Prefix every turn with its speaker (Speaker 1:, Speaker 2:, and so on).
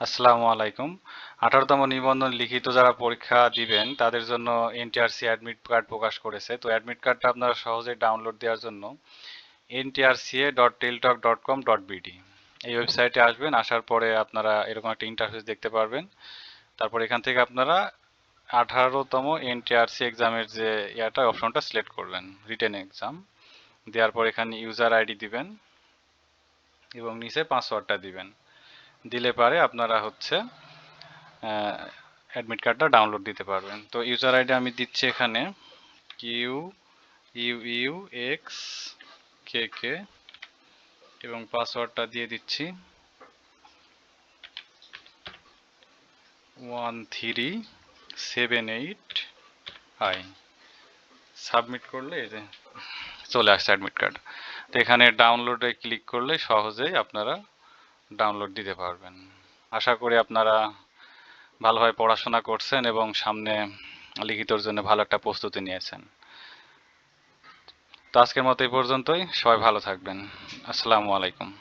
Speaker 1: আসসালামু আলাইকুম। আঠারোতম নিবন্ধন লিখিত যারা পরীক্ষা দিবেন, তাদের জন্য এনটিআরসি অ্যাডমিট কার্ড প্রকাশ করেছে। তো অ্যাডমিট কার্ডটা আপনারা সহজেই ডাউনলোড দেওয়ার জন্য NTRCA dot teletalk dot com dot BD এই ওয়েবসাইটে আসবেন, আসার পরে আপনারা এরকম একটা ইন্টারফেস দেখতে পারবেন। তারপর এখান থেকে আপনারা আঠারোতম এনটিআরসি এক্সামের যে ইয়াটা অপশনটা সিলেক্ট করবেন রিটেন এক্সাম দেওয়ার পর এখানে ইউজার আইডি দিবেন এবং নিচে পাসওয়ার্ডটা দিবেন। দিলে পারে আপনারা হচ্ছে অ্যাডমিট কার্ডটা ডাউনলোড দিতে পারবেন। তো ইউজার আইডি আমি দিচ্ছি এখানে Q U U X K K এবং পাসওয়ার্ডটা দিয়ে দিচ্ছি। One three seven eight I submit করলে এই যে চলে আসছে অ্যাডমিট কার্ড তো এখানে ডাউনলোডে ক্লিক করলে সহজেই আপনারা ডাউনলোড দিতে পারবেন। আশা করি আপনারা ভালোভাবে পড়াশোনা করছেন এবং সামনে লিখিতর জন্য ভালো একটা প্রস্তুতি নিয়েছেন। তো আজকের মতো এই পর্যন্তই। সবাই ভালো থাকবেন। আসসালামু আলাইকুম।